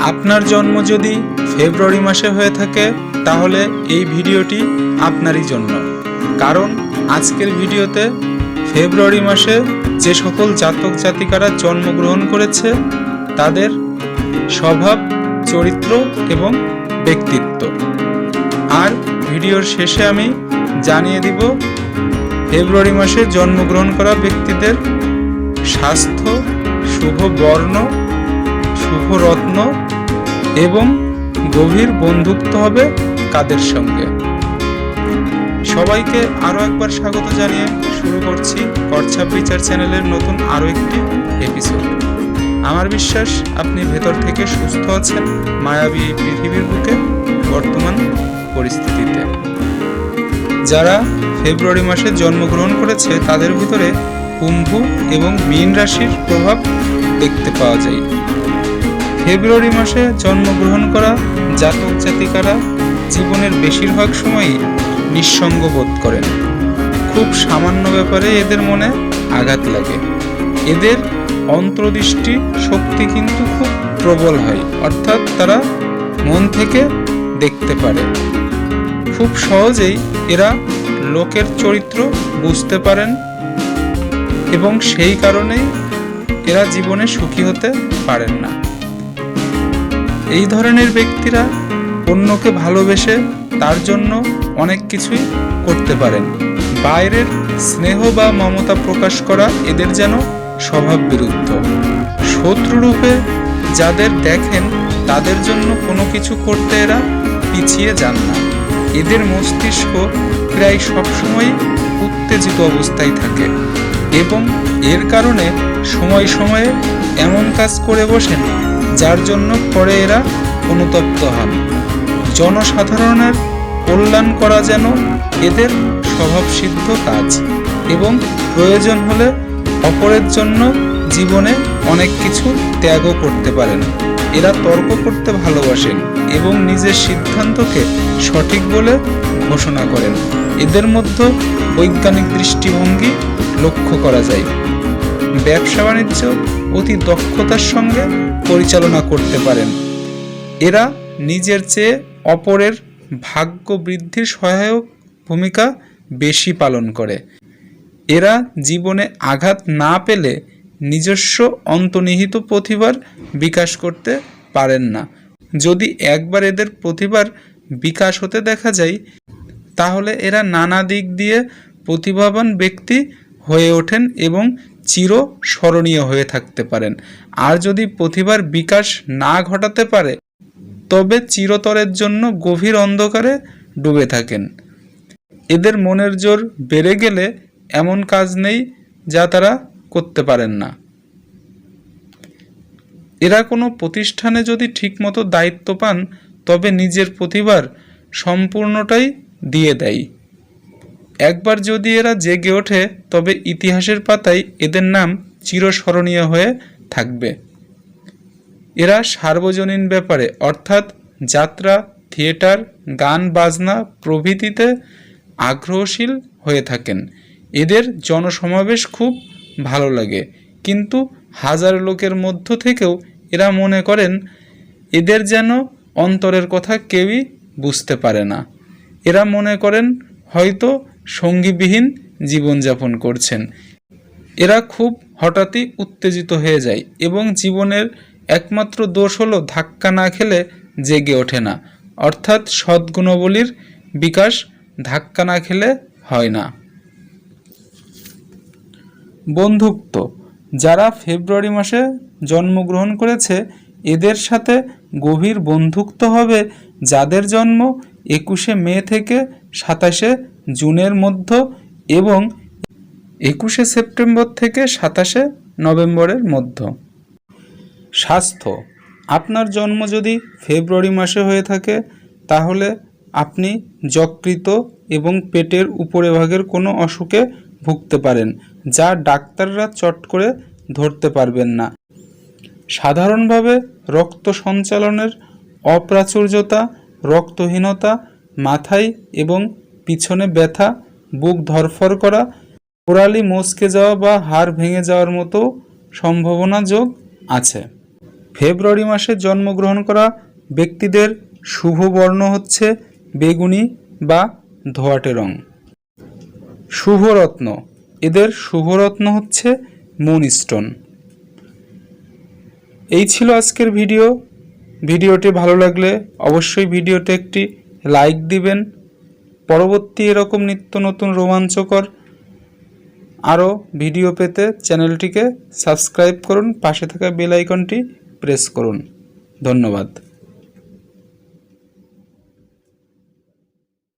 আপনার জন্ম যদি ফেব্রুয়ারি মাসে হয়ে থাকে, তাহলে এই ভিডিওটি আপনারই জন্য। কারণ আজকের ভিডিওতে ফেব্রুয়ারি মাসে যে সকল জাতক জাতিকারা জন্মগ্রহণ করেছে, তাদের স্বভাব, চরিত্র এবং ব্যক্তিত্ব। আর ভিডিওর শেষে আমি জানিয়ে দিব, ফেব্রুয়ারি মাসে জন্মগ্রহণ করা ব্যক্তিদের স্বাস্থ্য, শুভ বর্ণ, শুভ রত্ন এবং গভীর বন্ধুত্ব হবে কাদের সঙ্গে। সবাইকে আরও একবার স্বাগত জানিয়ে শুরু করছি কর্ছা বিচার চ্যানেলের নতুন আরও একটি এপিসোড আমার বিশ্বাস, আপনি ভেতর থেকে সুস্থ আছেন, মায়াবী পৃথিবীর বুকে, বর্তমান পরিস্থিতিতে। যারা ফেব্রুয়ারি মাসে জন্মগ্রহণ করেছে, তাদের ভিতরে কুম্ভ এবং মীন রাশির প্রভাব দেখতে পাওয়া যায়। ফেব্রুয়ারি মাসে জন্মগ্রহণ করা জাতক জাতিকারা জীবনের বেশিরভাগ সময়ই নিঃসঙ্গ বোধ করেন। খুব সামান্য ব্যাপারে এদের মনে আঘাত লাগে। এদের অন্তর্দৃষ্টি শক্তি কিন্তু খুব প্রবল হয়, অর্থাৎ তারা মন থেকে দেখতে পারে। খুব সহজেই এরা লোকের চরিত্র বুঝতে পারেন এবং সেই কারণেই এরা জীবনে সুখী হতে পারেন না। এই ধরনের ব্যক্তিরা অন্যকে ভালোবেসে তার জন্য অনেক কিছুই করতে পারেন। বাইরের স্নেহ বা মমতা প্রকাশ করা এদের যেন স্বভাব বিরুদ্ধ শত্রুরূপে যাদের দেখেন, তাদের জন্য কোনো কিছু করতে এরা পিছিয়ে যান না। এদের মস্তিষ্ক প্রায় সবসময় উত্তেজিত অবস্থায় থাকে এবং এর কারণে সময় সময়ে এমন কাজ করে বসেন যার জন্য পরে এরা অনুতপ্ত হন। জনসাধারণের কল্যাণ করা যেন এদের স্বভাবসিদ্ধ কাজ এবং প্রয়োজন হলে অপরের জন্য জীবনে অনেক কিছু ত্যাগও করতে পারেন। এরা তর্ক করতে ভালোবাসেন এবং নিজের সিদ্ধান্তকে সঠিক বলে ঘোষণা করেন। এদের মধ্যে বৈজ্ঞানিক দৃষ্টিভঙ্গি লক্ষ্য করা যায়। ব্যবসা বাণিজ্য অতি দক্ষতার সঙ্গে পরিচালনা করতে পারেন। এরা নিজের চেয়ে অপরের ভাগ্য বৃদ্ধির সহায়ক ভূমিকা বেশি পালন করে। এরা জীবনে আঘাত না পেলে নিজস্ব অন্তর্নিহিত প্রতিভার বিকাশ করতে পারেন না। যদি একবার এদের প্রতিভার বিকাশ হতে দেখা যায়, তাহলে এরা নানা দিক দিয়ে প্রতিভাবান ব্যক্তি হয়ে ওঠেন এবং চির স্মরণীয় হয়ে থাকতে পারেন। আর যদি প্রতিভার বিকাশ না ঘটাতে পারে, তবে চিরতরের জন্য গভীর অন্ধকারে ডুবে থাকেন। এদের মনের জোর বেড়ে গেলে এমন কাজ নেই যা তারা করতে পারেন না। এরা কোনো প্রতিষ্ঠানে যদি ঠিকমতো দায়িত্ব পান, তবে নিজের প্রতিভার সম্পূর্ণটাই দিয়ে দেয়। একবার যদি এরা জেগে ওঠে, তবে ইতিহাসের পাতায় এদের নাম চিরস্মরণীয় হয়ে থাকবে। এরা সার্বজনীন ব্যাপারে, অর্থাৎ যাত্রা, থিয়েটার, গান, বাজনা প্রভৃতিতে আগ্রহশীল হয়ে থাকেন। এদের জনসমাবেশ খুব ভালো লাগে। কিন্তু হাজার লোকের মধ্য থেকেও এরা মনে করেন, এদের যেন অন্তরের কথা কেউই বুঝতে পারে না। এরা মনে করেন, হয়তো সঙ্গীবিহীন জীবনযাপন করছেন। এরা খুব হঠাৎই উত্তেজিত হয়ে যায় এবং জীবনের একমাত্র দোষ হলো ধাক্কা না খেলে জেগে ওঠে না, অর্থাৎ সদ্গুণাবলীর বিকাশ ধাক্কা না খেলে হয় না। বন্ধুত্ব, যারা ফেব্রুয়ারি মাসে জন্মগ্রহণ করেছে, এদের সাথে গভীর বন্ধুত্ব হবে যাদের জন্ম একুশে মে থেকে সাতাশে জুনের মধ্য এবং একুশে সেপ্টেম্বর থেকে সাতাশে নভেম্বরের মধ্য। স্বাস্থ্য। আপনার জন্ম যদি ফেব্রুয়ারি মাসে হয়ে থাকে, তাহলে আপনি যকৃত এবং পেটের উপরে ভাগের কোনো অসুখে ভুগতে পারেন, যা ডাক্তাররা চট করে ধরতে পারবেন না। সাধারণভাবে রক্ত সঞ্চালনের অপ্রাচুর্যতা, রক্তহীনতা, মাথায় এবং পিছনে ব্যথা, বুক ধরফর করা, কোরালি মচকে যাওয়া বা হাড় ভেঙে যাওয়ার মতো সম্ভাবনা যোগ আছে। ফেব্রুয়ারি মাসে জন্মগ্রহণ করা ব্যক্তিদের শুভ বর্ণ হচ্ছে বেগুনি বা ধোয়াটে রং। শুভরত্ন। এদের শুভরত্ন হচ্ছে মুনস্টোন। এই ছিল আজকের ভিডিও। ভিডিওটি ভালো লাগলে অবশ্যই ভিডিওতে একটি লাইক দিবেন। পরবর্তী এরকম নিত্য নতুন রোমাঞ্চকর আরও ভিডিও পেতে চ্যানেলটিকে সাবস্ক্রাইব করুন, পাশে থাকা বেল আইকনটি প্রেস করুন। ধন্যবাদ।